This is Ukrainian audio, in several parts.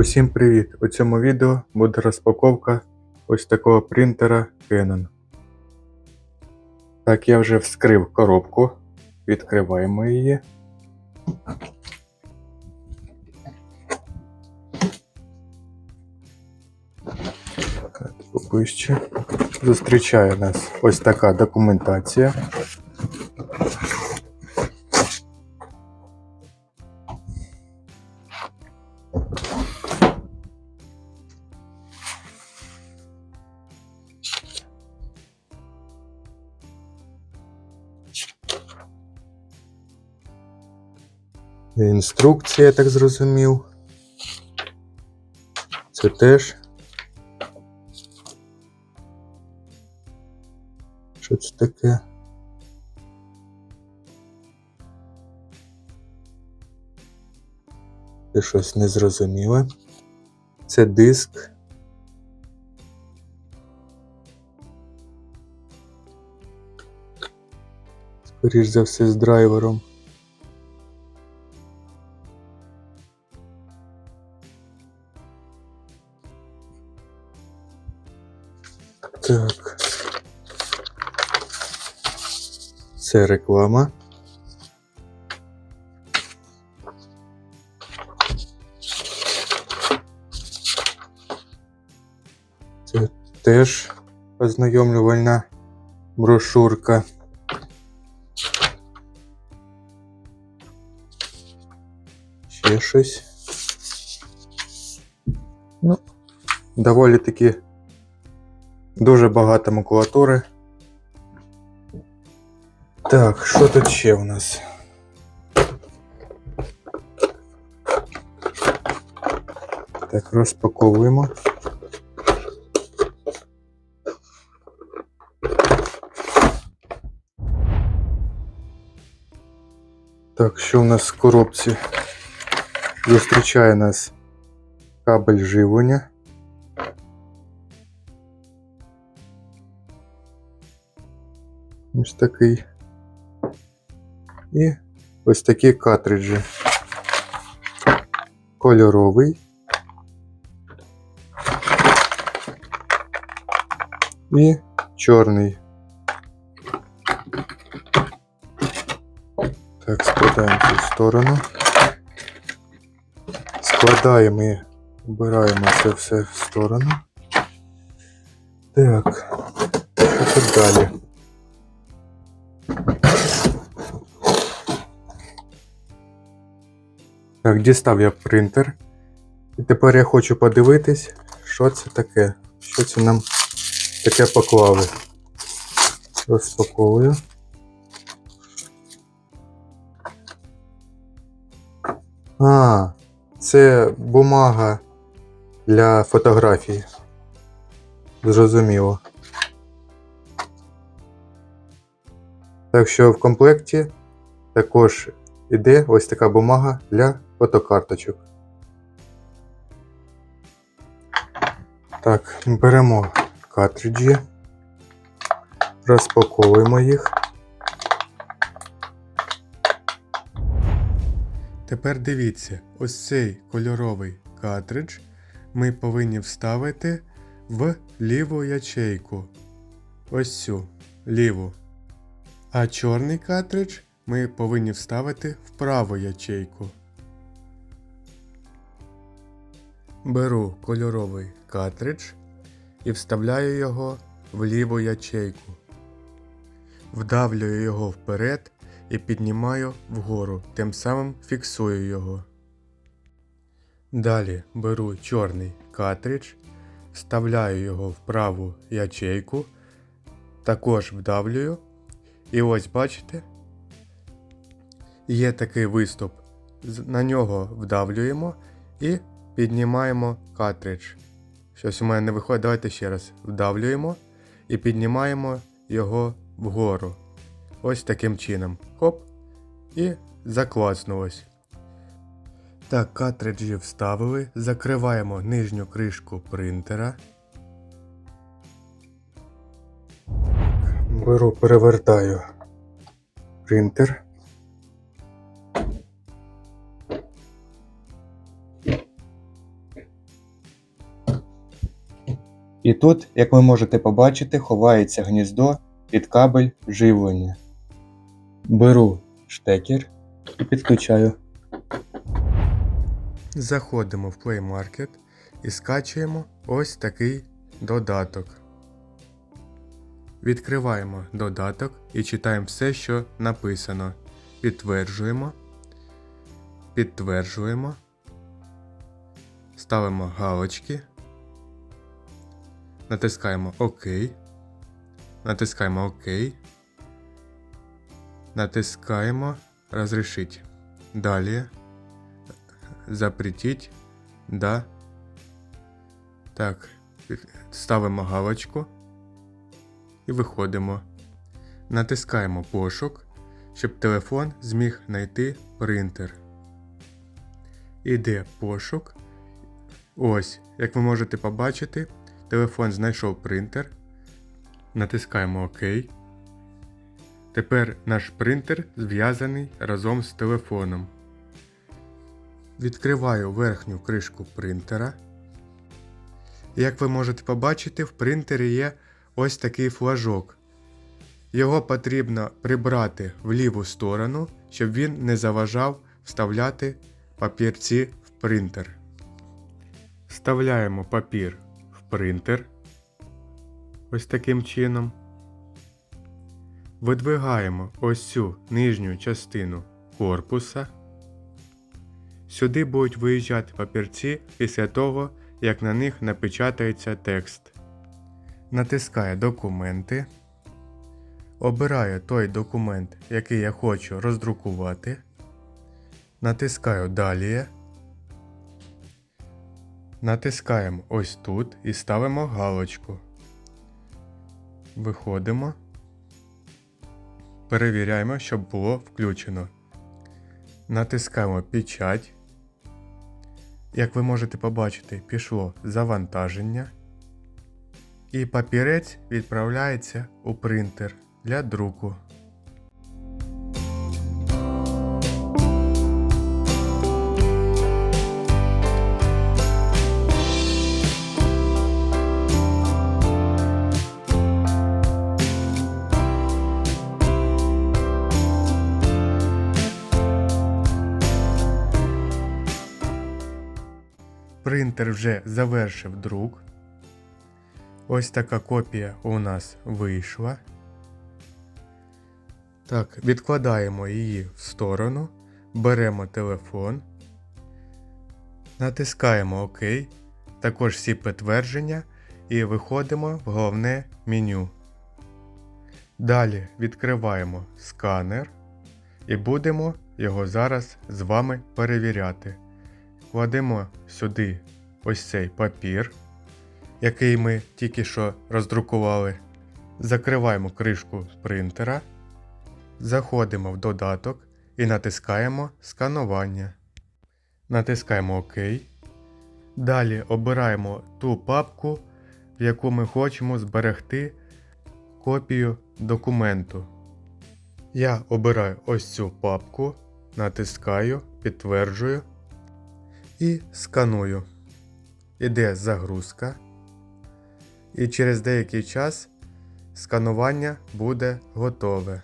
Усім привіт! У цьому відео буде розпаковка ось такого принтера Canon. Так, я вже вскрив коробку. Відкриваємо її. Поближче. Зустрічає нас ось така документація. Інструкція, я так зрозумів. Це теж. Що це таке? Це щось незрозуміле. Це диск. Скоріш за все з драйвером. Так. Це реклама. Це теж ознайомлювальна брошурка. Ще щось. Ну, доволі таки Дуже багато макулатури. Так, що тут ще у нас? Так, розпаковуємо. Так, що у нас в коробці? Зустрічає нас кабель живлення. Ось такий. І ось такі картриджі. Кольоровий. І чорний. Так, складаємо цю сторону. Складаємо і обираємо це все в сторону. Так, що тут далі? Так, дістав я принтер. І тепер я хочу подивитись, що це таке. Що це нам таке поклали. Розпаковую. А, це бумага для фотографії. Зрозуміло. Так що в комплекті також іде ось така бумага для фотокарточок. Так, беремо картриджі, розпаковуємо їх. Тепер дивіться, ось цей кольоровий картридж ми повинні вставити в ліву ячейку. Ось цю ліву. А чорний картридж ми повинні вставити в праву ячейку. Беру кольоровий картридж і вставляю його в ліву ячейку. Вдавлюю його вперед і піднімаю вгору, тим самим фіксую його. Далі беру чорний картридж, вставляю його в праву ячейку, також вдавлюю. І ось бачите, є такий виступ. На нього вдавлюємо і піднімаємо картридж. Щось у мене не виходить. Давайте ще раз вдавлюємо і піднімаємо його вгору. Ось таким чином. Хоп. І заклацнулось. Так, картриджі вставили. Закриваємо нижню кришку принтера. Беру, перевертаю принтер. І тут, як ви можете побачити, ховається гніздо під кабель живлення. Беру штекер і підключаю. Заходимо в Play Market і скачуємо ось такий додаток. Відкриваємо додаток і читаємо все, що написано. Підтверджуємо. Підтверджуємо. Ставимо галочки. Натискаємо ОК. Натискаємо ОК. Натискаємо Разрешить. Далі. Запретить. Да. Так. Ставимо галочку і виходимо. Натискаємо пошук, щоб телефон зміг знайти принтер. Іде пошук. Ось, як ви можете побачити, телефон знайшов принтер. Натискаємо ОК. Тепер наш принтер зв'язаний разом з телефоном. Відкриваю верхню кришку принтера. Як ви можете побачити, в принтері є ось такий флажок. Його потрібно прибрати в ліву сторону, щоб він не заважав вставляти папірці в принтер. Вставляємо папір в принтер. Ось таким чином. Видвигаємо ось цю нижню частину корпуса. Сюди будуть виїжджати папірці після того, як на них напечатається текст. Натискаю Документи. Обираю той документ, який я хочу роздрукувати. Натискаю Далі. Натискаємо ось тут і ставимо галочку. Виходимо. Перевіряємо, щоб було включено. Натискаємо Печать. Як ви можете побачити, пішло завантаження. І папірець відправляється у принтер для друку. Принтер вже завершив друк. Ось така копія у нас вийшла. Так, відкладаємо її в сторону, беремо телефон, натискаємо ОК, також всі підтвердження і виходимо в головне меню. Далі відкриваємо сканер і будемо його зараз з вами перевіряти. Кладемо сюди ось цей папір який ми тільки що роздрукували. Закриваємо кришку принтера, заходимо в додаток і натискаємо сканування. Натискаємо ОК. Далі обираємо ту папку, в яку ми хочемо зберегти копію документу. Я обираю ось цю папку, натискаю, підтверджую і сканую. Іде загрузка і через деякий час сканування буде готове.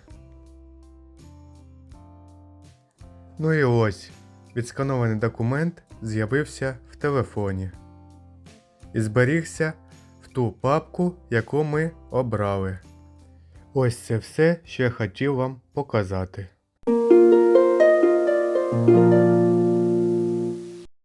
Ну і ось відсканований документ з'явився в телефоні і зберігся в ту папку, яку ми обрали. Ось це все, що я хотів вам показати.